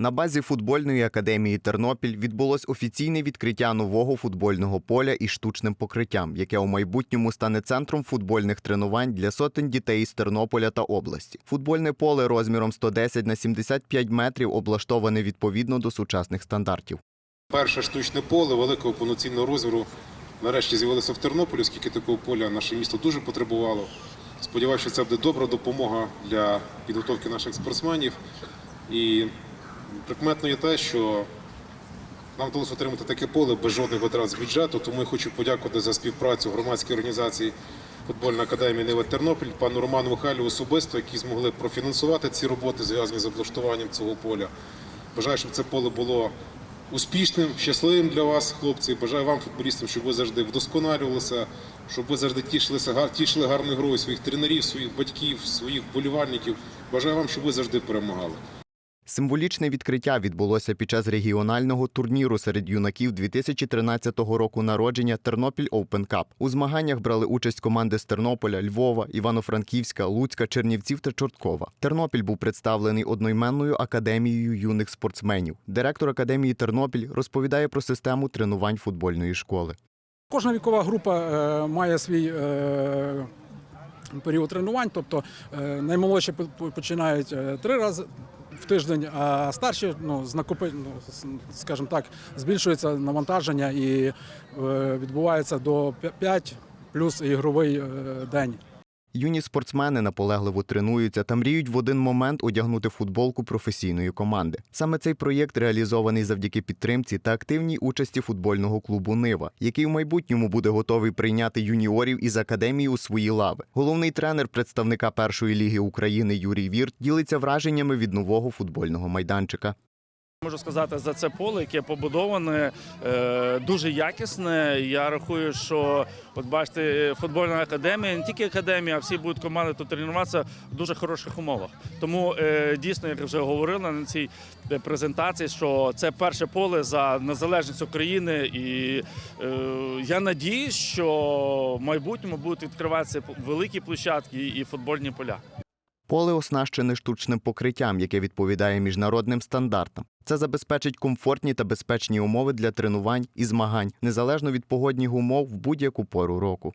На базі футбольної академії Тернопіль відбулось офіційне відкриття нового футбольного поля із штучним покриттям, яке у майбутньому стане центром футбольних тренувань для сотень дітей із Тернополя та області. Футбольне поле розміром 110 на 75 метрів облаштоване відповідно до сучасних стандартів. Перше штучне поле великого повноцінного розміру нарешті з'явилося в Тернополі, оскільки такого поля наше місто дуже потребувало. Сподіваюся, це буде добра допомога для підготовки наших спортсменів. І прикметно є те, що нам вдалося отримати таке поле без жодних витрат з бюджету, тому я хочу подякувати за співпрацю громадській організації футбольна академія Нива Тернопіль, пану Роману Михайлу особисто, які змогли профінансувати ці роботи, зв'язані з облаштуванням цього поля. Бажаю, щоб це поле було успішним, щасливим для вас, хлопці. Бажаю вам, футболістам, щоб ви завжди вдосконалювалися, щоб ви завжди тішилися, тішили гарною грою своїх тренерів, своїх батьків, своїх вболівальників. Бажаю вам, щоб ви завжди перемагали. Символічне відкриття відбулося під час регіонального турніру серед юнаків 2013 року народження Тернопіль Open Cup. У змаганнях брали участь команди з Тернополя, Львова, Івано-Франківська, Луцька, Чернівців та Чорткова. Тернопіль був представлений одноіменною академією юних спортсменів. Директор академії Тернопіль розповідає про систему тренувань футбольної школи. Кожна вікова група е, має свій е, період тренувань, тобто е, наймолодші по- по- починають три рази. В тиждень, а старші ну, знакопи, ну, скажімо так, збільшується навантаження і е, відбувається до 5 плюс ігровий е, день. Юні спортсмени наполегливо тренуються та мріють в один момент одягнути футболку професійної команди. Саме цей проєкт реалізований завдяки підтримці та активній участі футбольного клубу Нива, який в майбутньому буде готовий прийняти юніорів із академії у свої лави. Головний тренер представника першої ліги України Юрій Вірт ділиться враженнями від нового футбольного майданчика. Можу сказати за це поле, яке побудоване е, дуже якісне. Я рахую, що от бачите, футбольна академія, не тільки академія, а всі будуть команди тут тренуватися в дуже хороших умовах. Тому е, дійсно, як вже говорили на цій презентації, що це перше поле за незалежність України, і е, я надіюсь, що в майбутньому будуть відкриватися великі площадки і футбольні поля. Поле оснащене штучним покриттям, яке відповідає міжнародним стандартам. Це забезпечить комфортні та безпечні умови для тренувань і змагань, незалежно від погодних умов в будь-яку пору року.